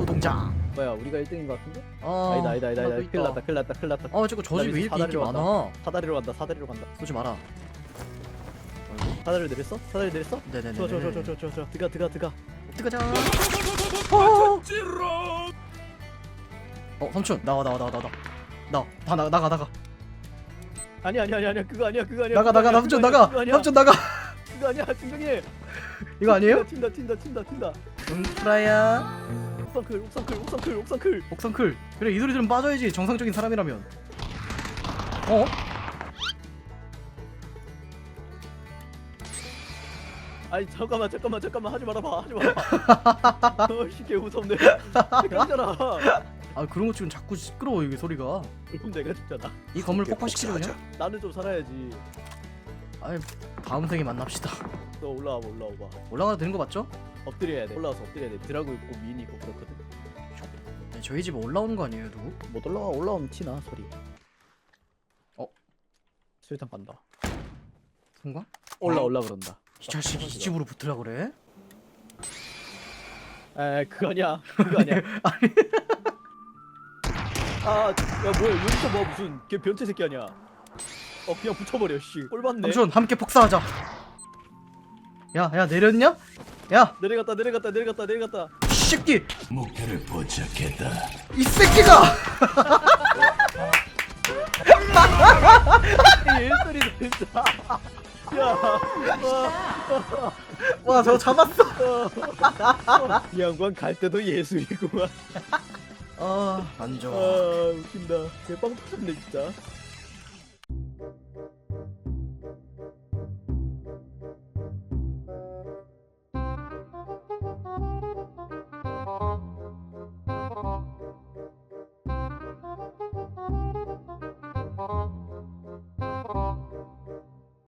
노동장. 뭐야 우리가 1등인 것 같은데? 어, 아니다 아니다 아니다 아니다 큰일 있다. 났다 큰일 났다 큰일 났다 어 자꾸 저집 왜 이렇게 인기 사다리로 간다. 많아? 사다리로 간다 사다리로 간다 쏘지 마라. 사다리를 내렸어? 사다리 내렸어? 네네네. 좋아 좋아 좋아 좋아 좋아 좋아 드가 드가 드가 뜨거자. 어. 어 삼촌 나와 나와 나와 나와 나. 다 나가 나가 나가 아니 아니 아니 아니 그거 아니야 그거 아니야 나가 그거 나가 아니야, 삼촌 그거 아니야, 나가 그거 아니야 삼촌 나가 그거 아니야 진정해 이거 아니에요? 튄다 튄다 튄다 튄다 응 프라야 옥상클 옥상클 옥상클 옥상클. 옥상클. 그래 이 소리 들으면 빠져야지 정상적인 사람이라면. 어? 아니 잠깐만 잠깐만 잠깐만. 하지 말아봐 하지 말아봐. 어씨 개 무섭네. 깜짝아 아 그런 거 치곤 자꾸 시끄러워 이게 소리가. 그럼 내가 죽잖아 이 건물 폭파시키려 그냥? 나는 좀 살아야지. 다음 생에 만납시다. 너 올라와봐 올라와봐. 올라가도 되는 거 맞죠? 엎드려야 돼. 올라와서 엎드려야 돼. 드라고 있고 미인 있고 그렇거든. 네, 저희 집 올라오는 거 아니에요 누구? 못 올라와 올라오면 티나 소리. 어? 수류탄 간다. 성광? 올라 올라 그런다. 이 자식이 이 집으로 붙으라 그래? 에 그거 아니야 그거 아니야 아니. 아 야 뭐야 여기서 뭐 무슨 걔 변태 새끼 아니야 어 그냥 붙여버려 씨. 꼴받네. 삼촌 함께 폭사하자. 야 야 내렸냐? 야! 내려갔다 내려갔다 내려갔다 내려갔다. 이 새끼! 목표를 포착했다. 이 새끼가! 예술이 진짜 야. 와 저거 잡았어. 이 양반 갈 때도 예술이구만. 아안 좋아. 아 웃긴다. 개빵 터졌네 진짜